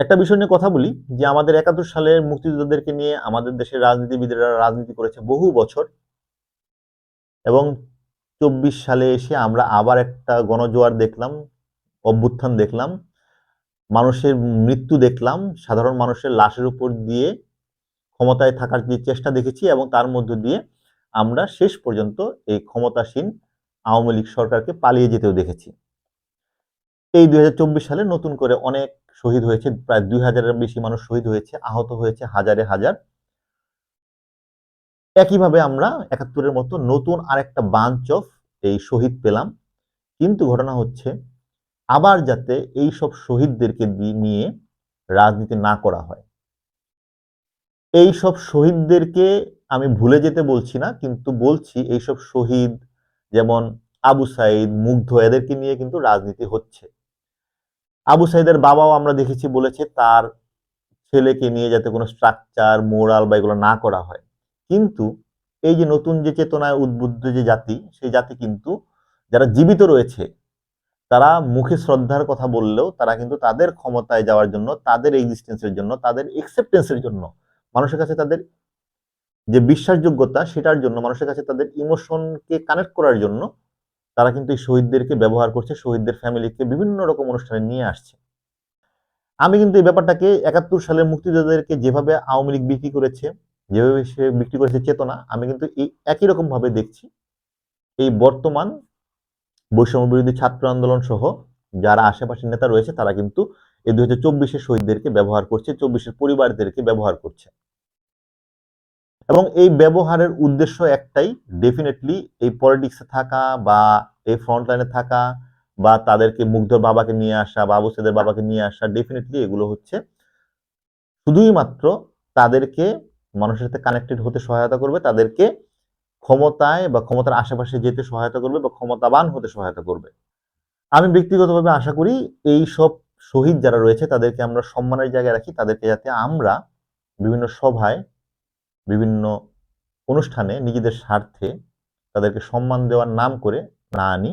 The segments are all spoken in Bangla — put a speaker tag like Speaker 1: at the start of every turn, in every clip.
Speaker 1: একটা বিষয় নিয়ে কথা বলি, যে আমাদের একাত্তর সালের মুক্তিযোদ্ধাদেরকে নিয়ে আমাদের দেশের রাজনীতিবিদরা রাজনীতি করেছে বহু বছর। এবং চব্বিশ সালে এসে আমরা আবার একটা গণজোয়ার দেখলাম, অভ্যুত্থান দেখলাম, মানুষের মৃত্যু দেখলাম, সাধারণ মানুষের লাশের উপর দিয়ে ক্ষমতায় থাকার যে চেষ্টা দেখেছি এবং তার মধ্য দিয়ে আমরা শেষ পর্যন্ত এই ক্ষমতাসীন আওয়ামী লীগ সরকারকে পালিয়ে যেতেও দেখেছি। এই দুই হাজার চব্বিশ সালে নতুন করে অনেক শহীদ হয়েছে, প্রায় দুই হাজারের বেশি মানুষ শহীদ হয়েছে, আহত হয়েছে হাজারে হাজার। একইভাবে আমরা একাত্তরের মতো নতুন আরেকটা বাঞ্চ অফ এই শহীদ পেলাম। কিন্তু ঘটনা হচ্ছে, আবার যাতে এই সব শহীদদেরকে নিয়ে রাজনীতি না করা হয়। এই সব শহীদদেরকে আমি ভুলে যেতে বলছি না, কিন্তু বলছি এই সব শহীদ, যেমন আবু সাইদ, মুগ্ধ, এদেরকে নিয়ে কিন্তু রাজনীতি হচ্ছে। আবু সাইদের বাবাও আমরা দেখেছি বলেছে তার ছেলেকে নিয়ে যাতে কোনো স্ট্রাকচার মোরাল বা এগুলো না করা হয়। কিন্তু এই যে নতুন যে চেতনায় উদ্বুদ্ধ যে জাতি, সেই জাতি কিন্তু যারা জীবিত রয়েছে, তারা মুখে শ্রদ্ধার কথা বললেও তারা কিন্তু তাদের ক্ষমতায় যাওয়ার জন্য, তাদের এক্সিস্টেন্সের জন্য, তাদের একসেপ্টেন্সের জন্য, মানুষের কাছে তাদের যে বিশ্বাসযোগ্যতা, সেটার জন্য, মানুষের কাছে তাদের ইমোশনকে কানেক্ট করার জন্য তারা কিন্তু এই শহীদদেরকে ব্যবহার করছে, শহীদদের ফ্যামিলিকে বিভিন্ন রকম অনুষ্ঠানে নিয়ে আসছে। আমি কিন্তু এই ব্যাপারটাকে একাত্তর সালের মুক্তিযোদ্ধাদেরকে যেভাবে আওয়ামী লীগ বিক্রি করেছে, যেভাবে সে বিক্রি করেছে চেতনা, আমি কিন্তু এই একই রকম ভাবে দেখছি। এই বর্তমান বৈষম্য বিরোধী ছাত্র আন্দোলন সহ যারা আশেপাশের নেতা রয়েছে, তারা কিন্তু এই দুই হাজার চব্বিশের শহীদদেরকে ব্যবহার করছে, চব্বিশের পরিবারদেরকে ব্যবহার করছে। এবং এই ব্যবহারের উদ্দেশ্য একটাই ডেফিনেটলি এই পলিটিক্সে থাকা বা এই ফ্রন্ট লাইনে থাকা বা তাদেরকে মুগ্ধ বাবাকে নিয়ে আসা বা আবু সাইদের বাবাকে নিয়ে আসা ডেফিনেটলি এগুলো হচ্ছে শুধুই মাত্র তাদেরকে মানুষের সাথে কানেক্টেড হতে সহায়তা করবে, তাদেরকে ক্ষমতায় বা ক্ষমতার আশেপাশে যেতে সহায়তা করবে বা ক্ষমতাবান হতে সহায়তা করবে। আমি ব্যক্তিগতভাবে আশা করি এই সব শহীদ যারা রয়েছে তাদেরকে আমরা সম্মানের জায়গায় রাখি, তাদেরকে যাতে আমরা বিভিন্ন সভায় বিভিন্ন অনুষ্ঠানে নিজেদের স্বার্থে তাদেরকে সম্মান দেওয়ার নাম করে না আনি।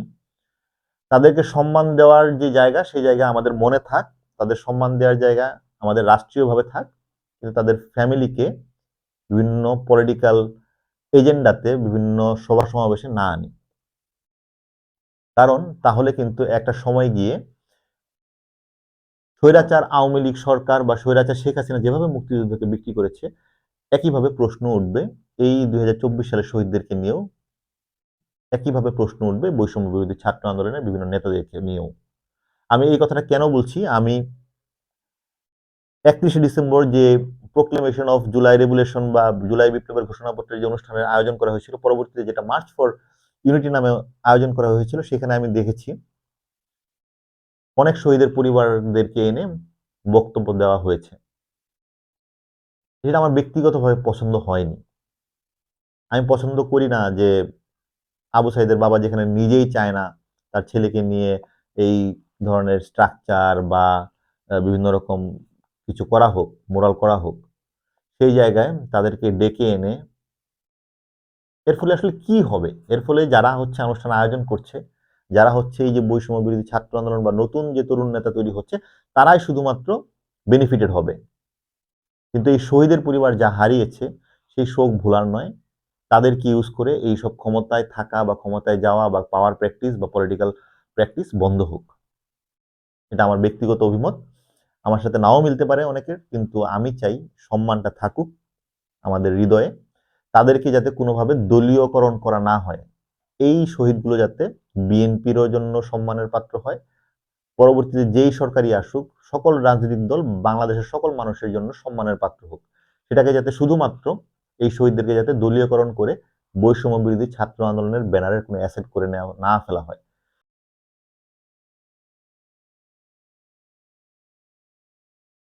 Speaker 1: তাদেরকে সম্মান দেওয়ার যে জায়গা, সেই জায়গা আমাদের মনে থাক। তাদের সম্মান দেওয়ার জায়গা আমাদের রাষ্ট্রীয়ভাবে থাক। কিন্তু তাদের ফ্যামিলিকে বিভিন্ন পলিটিক্যাল এজেন্ডাতে বিভিন্ন সভা সমাবেশে না আনি। কারণ তাহলে কিন্তু একটা সময় গিয়ে স্বৈরাচার আওয়ামী লীগ সরকার বা স্বৈরাচার শেখ হাসিনা যেভাবে মুক্তিযুদ্ধকে বিক্রি করেছে একইভাবে প্রশ্ন উঠবে, এই দুই হাজার চব্বিশ সালের শহীদদেরকে নিয়েও একইভাবে প্রশ্ন উঠবে, বৈষম্য বিরোধী ছাত্র আন্দোলনের বিভিন্ন নেতাদেরকে নিয়েও। আমি এই কথাটা কেন বলছি? আমি একত্রিশে ডিসেম্বর যে প্রোক্লেমেশন অফ জুলাই রেগুলেশন বা জুলাই বিপ্লবের ঘোষণাপত্রের যে অনুষ্ঠানের আয়োজন করা হয়েছিল, পরবর্তীতে যেটা মার্চ ফর ইউনিটি নামে আয়োজন করা হয়েছিল, সেখানে আমি দেখেছি অনেক শহীদের পরিবারদেরকে এনে বক্তব্য দেওয়া হয়েছে। যেটা আমার ব্যক্তিগতভাবে পছন্দ হয়নি। আমি পছন্দ করি না যে আবু সাইদের বাবা যেখানে নিজেই চায় না তার ছেলেকে নিয়ে এই ধরনের স্ট্রাকচার বা বিভিন্ন রকম কিছু করা হোক মোরাল করা হোক, সেই জায়গায় তাদেরকে ডেকে এনে এর ফলে আসলে কি হবে? এর ফলে যারা হচ্ছে অনুষ্ঠান আয়োজন করছে, যারা হচ্ছে এই যে বৈষম্য বিরোধী ছাত্র আন্দোলন বা নতুন যে তরুণ নেতা তৈরি হচ্ছে, তারাই শুধুমাত্র বেনিফিটেড হবে। কিন্তু এই শহীদের পরিবার যা হারিয়েছে, সেই শোক ভোলার নয়। তাদেরকে ইউজ করে এই সব ক্ষমতায় থাকা বা ক্ষমতায় যাওয়া বা পাওয়ার প্র্যাকটিস বা পলিটিক্যাল প্র্যাকটিস বন্ধ হোক? এটা আমার ব্যক্তিগত অভিমত। আমার সাথে নাও মিলতে পারে অনেকের, কিন্তু আমি চাই সম্মানটা থাকুক আমাদের হৃদয়ে। তাদেরকে যাতে কোনোভাবে দলীয়করণ করা না হয়। এই শহীদগুলো যাতে বিএনপিরও জন্য সম্মানের পাত্র হয়। পরবর্তীতে যেই সরকারই আসুক সকল রাজনৈতিক দল বাংলাদেশের সকল মানুষের জন্য সম্মানের পাত্র হোক। সেটাকে যাতে শুধুমাত্র এই শহীদদেরকে যাতে দলীয়করণ করে বৈষম্য বিরোধী ছাত্র আন্দোলনের ব্যানারের কোনো অ্যাসেট করে নেওয়া, না ফেলা হয়।